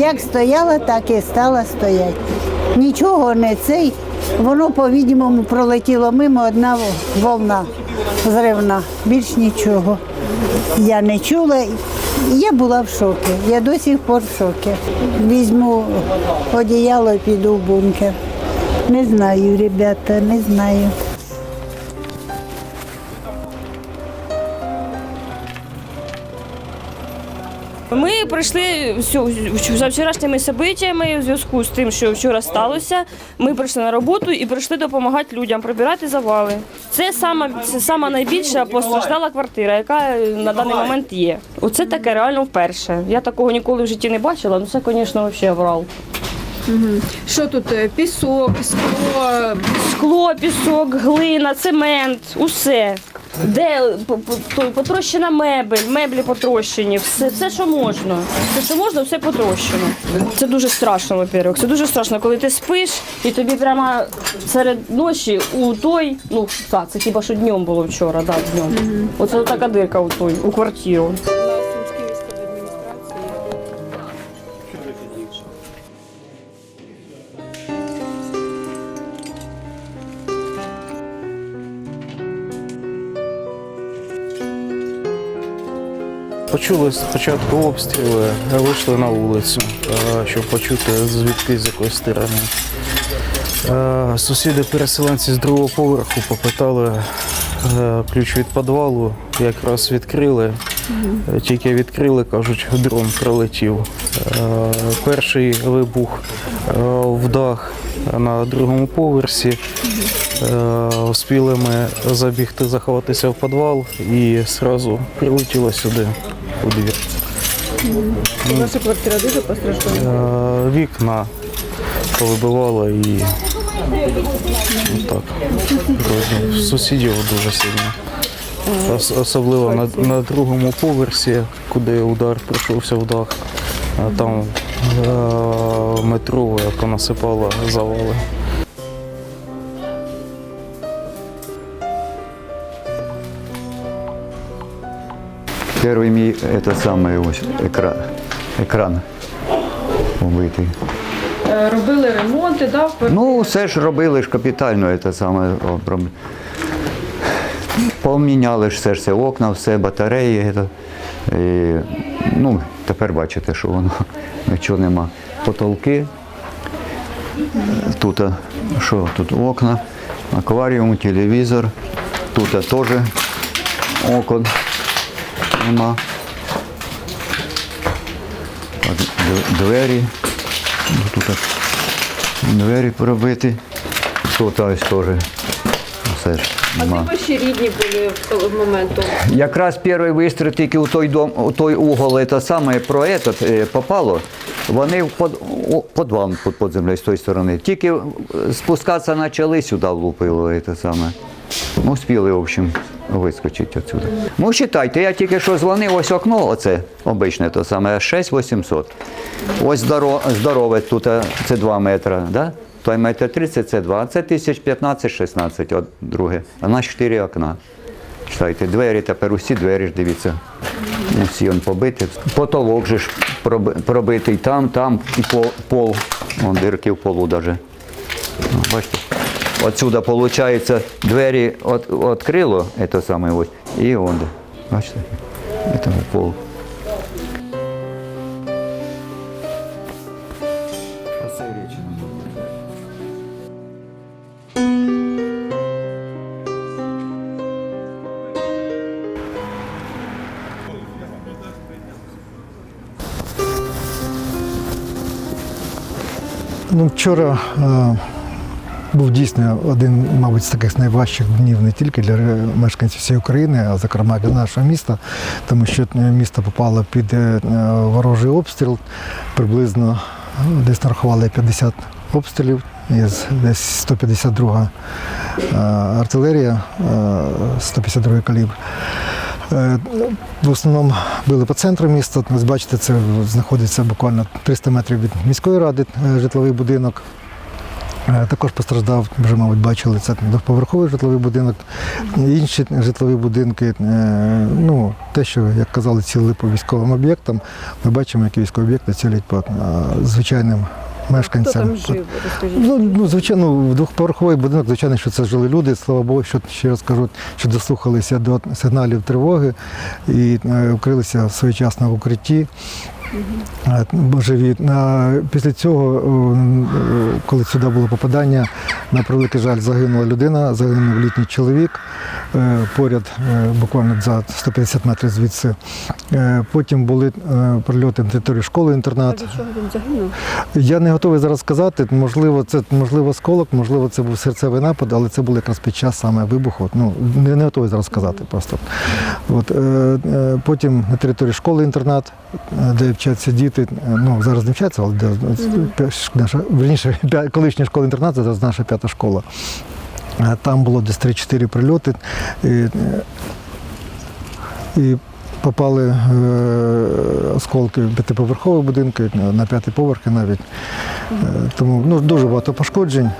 Як стояла, так і стала стояти. Нічого не цей. Воно, по-відомому, пролетіло мимо одна волна зривна. Більш нічого. Я не чула. Я була в шокі. Я до сих пор в шокі. Візьму одіяло і піду в бункер. Не знаю, ребята, не знаю. Ми прийшли за вчорашніми событиями у зв'язку з тим, що вчора сталося. Ми прийшли на роботу і прийшли допомагати людям прибирати завали. Це сама це сама найбільша постраждала квартира, яка на даний момент є. Оце таке реально вперше. Я такого ніколи в житті не бачила. Ну це, звісно, взагалі врал. Що тут? е, Пісок, скло, Скло, пісок, глина, цемент, усе. Де по- по- то- потрощена мебель, меблі потрощені, все, все, що можна. Все, що можна, все потрощено. Це дуже страшно, во-первых. Це дуже страшно, коли ти спиш і тобі прямо серед ночі у той, ну так, це хіба що днем було вчора, да, днем. Оце така дирка у той, у квартиру. Почули спочатку обстріли, а вийшли на вулицю, щоб почути звідки з якої сторони. Е, Сусіди переселенці з другого поверху попитали е, ключ від підвалу, якраз відкрили. Е, Тільки відкрили, кажуть, дрон прилетів. Е, Перший вибух в дах на другому поверсі. Успіли ми забігти, заховатися в підвал і одразу прилетіло сюди у двір. Ваша квартира дуже постраждала. Е, Вікна повибивало і так. Сусідів дуже сильно. Ос- Особливо на, на другому поверсі, куди удар прийшовся в дах. А Там е, метрове понасипало завали. Первый мій это самое ось екран, екран убитий. Е, Робили ремонти, да, в квартирі? Ну, все ж робили ж капітально, це саме поміняли ж все ж це окна, все, батареї. це. І, ну, тепер бачите, що воно нічого нема. Потолки. Тут що? Тут окна, акваріум, телевізор. Тут теж окон нема. Двері. Тут а, двері пробиті. Тут теж. Все ж нема. Ваші рідні були в того моменту. Якраз перший вистріл тільки у той дом, у той угол, це саме про этот, е, попало. Вони под, у- підвал під, під землею з тої сторони. Тільки спускатися почали, сюди влупило це саме. Ну, успіли, в общем, вискочити отсюди. Ну, вважайте, я тільки що дзвонив, ось окно, оце обичне то саме, 6800. Ось здоро- здорове тут, е, це 2 метри, да? Той метр 30 це 2, а це 1015-16, от друге. А на 4 окна. Читайте, двері тепер усі двері ж дивіться. Усі он побиті. Потолок же ж пробитий там, там і пол, пол. Вон дирки в полу навіть. Бачите? Отсюда, виходить, двері от, відкрило, це саме ось, і он. Бачите? Це в пол. Ну, вчора е, був дійсно один, мабуть, з таких найважчих днів не тільки для мешканців всієї України, а зокрема для нашого міста, тому що е, місто попало під е, ворожий обстріл. Приблизно е, десь нарахували 50 обстрілів. Із десь 152 е, артилерія, е, 152 калібр. В основному били по центру міста. Ось бачите, це знаходиться буквально 300 метрів від міської ради житловий будинок. Е, Також постраждав, вже, мабуть, бачили, це двоповерховий житловий будинок, інші житлові будинки. Е, Ну, те, що, як казали, цілили по військовим об'єктам, ми бачимо, які військові об'єкти цілять по е, звичайним Хто мешканцям. там жив, розкажіть. Ну, ну, звичайно, двохповерховий будинок, звичайно, що це жили люди. Слава Богу, що ще раз кажу, що дослухалися до сигналів тривоги і укрилися своєчасно в укритті. Е, бо Живі. А Після цього, е, коли сюди було попадання, на превеликий жаль, загинула людина, загинув літній чоловік е, поряд, буквально за 150 метрів звідси. Потім були прильоти на території школи інтернат. Я не готовий зараз сказати. Можливо, це можливо сколок, можливо, це був серцевий напад, але це було якраз під час саме вибуху. Ну не, не готовий зараз сказати просто. От, потім на території школи інтернат, де вчаться діти. е, Ну зараз не вчаться, але наша верніше, колишня школа інтернат, зараз наша п'ята школа. Е, Там було десь 3-4 прильоти. І, і попали е, осколки в п'ятиповерхові будинки, на п'ятий поверхи навіть. Тому ну, дуже багато пошкоджень.